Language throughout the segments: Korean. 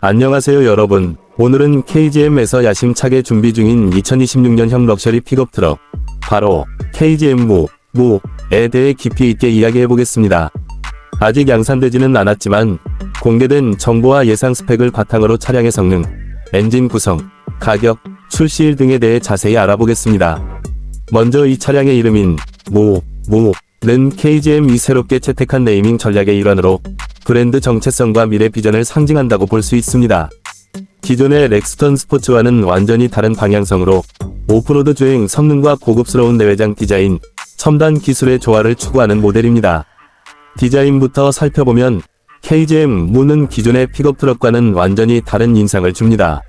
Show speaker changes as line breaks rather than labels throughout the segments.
안녕하세요 여러분. 오늘은 KGM에서 야심차게 준비 중인 2026년형 럭셔리 픽업 트럭, 바로 KGM 무, 무에 대해 깊이 있게 이야기해 보겠습니다. 아직 양산되지는 않았지만 공개된 정보와 예상 스펙을 바탕으로 차량의 성능, 엔진 구성, 가격, 출시일 등에 대해 자세히 알아보겠습니다. 먼저 이 차량의 이름인 무, 무는 KGM이 새롭게 채택한 네이밍 전략의 일환으로 브랜드 정체성과 미래 비전을 상징한다고 볼 수 있습니다. 기존의 렉스턴 스포츠와는 완전히 다른 방향성으로 오프로드 주행 성능과 고급스러운 내외장 디자인, 첨단 기술의 조화를 추구하는 모델입니다. 디자인부터 살펴보면 KGM 무는 기존의 픽업 트럭과는 완전히 다른 인상을 줍니다.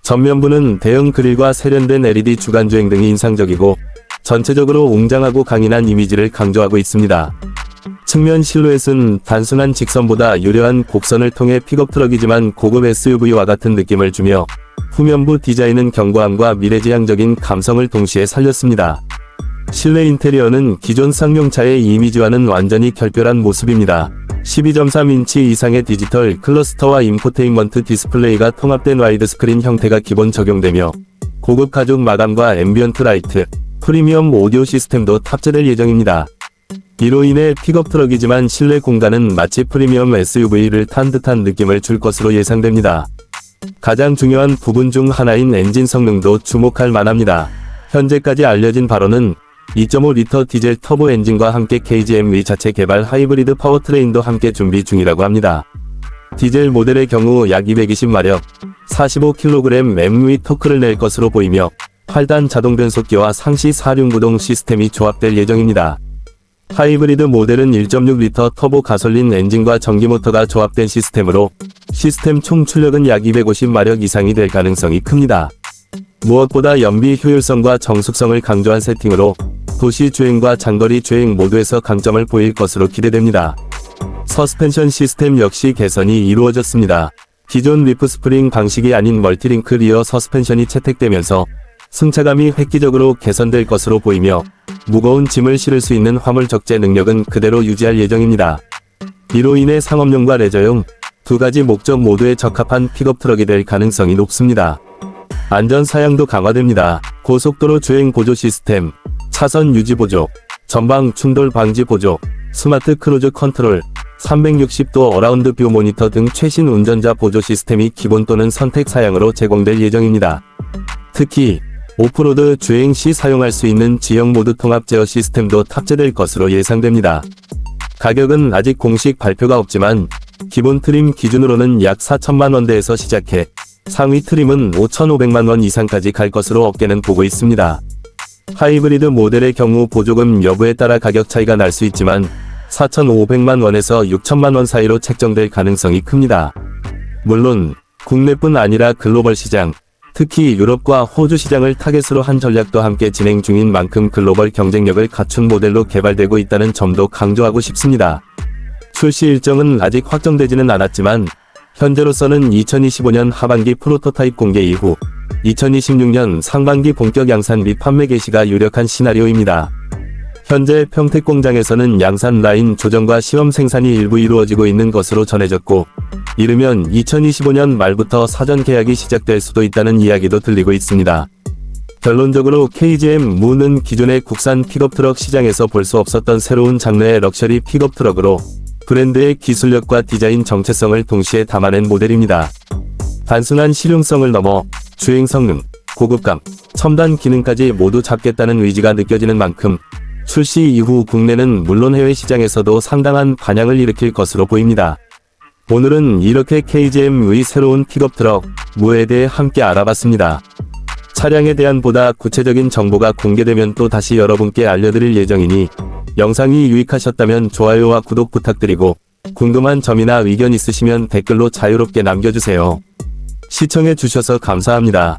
전면부는 대형 그릴과 세련된 LED 주간 주행 등이 인상적이고 전체적으로 웅장하고 강인한 이미지를 강조하고 있습니다. 측면 실루엣은 단순한 직선보다 유려한 곡선을 통해 픽업 트럭이지만 고급 SUV와 같은 느낌을 주며 후면부 디자인은 견고함과 미래지향적인 감성을 동시에 살렸습니다. 실내 인테리어는 기존 쌍용차의 이미지와는 완전히 결별한 모습입니다. 12.3인치 이상의 디지털 클러스터와 인포테인먼트 디스플레이가 통합된 와이드 스크린 형태가 기본 적용되며 고급 가죽 마감과 앰비언트 라이트, 프리미엄 오디오 시스템도 탑재될 예정입니다. 이로 인해 픽업 트럭이지만 실내 공간은 마치 프리미엄 SUV를 탄 듯한 느낌을 줄 것으로 예상됩니다. 가장 중요한 부분 중 하나인 엔진 성능도 주목할 만합니다. 현재까지 알려진 바로는 2.5리터 디젤 터보 엔진과 함께 KGM의 자체 개발 하이브리드 파워트레인도 함께 준비 중이라고 합니다. 디젤 모델의 경우 약 220마력, 45kg MV 토크를 낼 것으로 보이며 8단 자동 변속기와 상시 4륜 구동 시스템이 조합될 예정입니다. 하이브리드 모델은 1.6리터 터보 가솔린 엔진과 전기 모터가 조합된 시스템으로 시스템 총 출력은 약 250마력 이상이 될 가능성이 큽니다. 무엇보다 연비 효율성과 정숙성을 강조한 세팅으로 도시 주행과 장거리 주행 모두에서 강점을 보일 것으로 기대됩니다. 서스펜션 시스템 역시 개선이 이루어졌습니다. 기존 리프 스프링 방식이 아닌 멀티링크 리어 서스펜션이 채택되면서 승차감이 획기적으로 개선될 것으로 보이며 무거운 짐을 실을 수 있는 화물 적재 능력은 그대로 유지할 예정입니다. 이로 인해 상업용과 레저용 두 가지 목적 모두에 적합한 픽업 트럭이 될 가능성이 높습니다. 안전 사양도 강화됩니다. 고속도로 주행 보조 시스템, 차선 유지 보조, 전방 충돌 방지 보조, 스마트 크루즈 컨트롤, 360도 어라운드 뷰 모니터 등 최신 운전자 보조 시스템이 기본 또는 선택 사양으로 제공될 예정입니다. 특히 오프로드 주행 시 사용할 수 있는 지형 모드 통합 제어 시스템도 탑재될 것으로 예상됩니다. 가격은 아직 공식 발표가 없지만 기본 트림 기준으로는 약 4천만 원대에서 시작해 상위 트림은 5,500만 원 이상까지 갈 것으로 업계는 보고 있습니다. 하이브리드 모델의 경우 보조금 여부에 따라 가격 차이가 날 수 있지만 4,500만 원에서 6천만 원 사이로 책정될 가능성이 큽니다. 물론 국내뿐 아니라 글로벌 시장, 특히 유럽과 호주 시장을 타겟으로 한 전략도 함께 진행 중인 만큼 글로벌 경쟁력을 갖춘 모델로 개발되고 있다는 점도 강조하고 싶습니다. 출시 일정은 아직 확정되지는 않았지만 현재로서는 2025년 하반기 프로토타입 공개 이후 2026년 상반기 본격 양산 및 판매 개시가 유력한 시나리오입니다. 현재 평택 공장에서는 양산 라인 조정과 시험 생산이 일부 이루어지고 있는 것으로 전해졌고 이르면 2025년 말부터 사전 계약이 시작될 수도 있다는 이야기도 들리고 있습니다. 결론적으로 KGM 무는 기존의 국산 픽업 트럭 시장에서 볼 수 없었던 새로운 장르의 럭셔리 픽업 트럭으로 브랜드의 기술력과 디자인 정체성을 동시에 담아낸 모델입니다. 단순한 실용성을 넘어 주행 성능, 고급감, 첨단 기능까지 모두 잡겠다는 의지가 느껴지는 만큼 출시 이후 국내는 물론 해외 시장에서도 상당한 반향을 일으킬 것으로 보입니다. 오늘은 이렇게 KGM의 새로운 픽업 트럭 무에 대해 함께 알아봤습니다. 차량에 대한 보다 구체적인 정보가 공개되면 또 다시 여러분께 알려드릴 예정이니 영상이 유익하셨다면 좋아요와 구독 부탁드리고 궁금한 점이나 의견 있으시면 댓글로 자유롭게 남겨주세요. 시청해주셔서 감사합니다.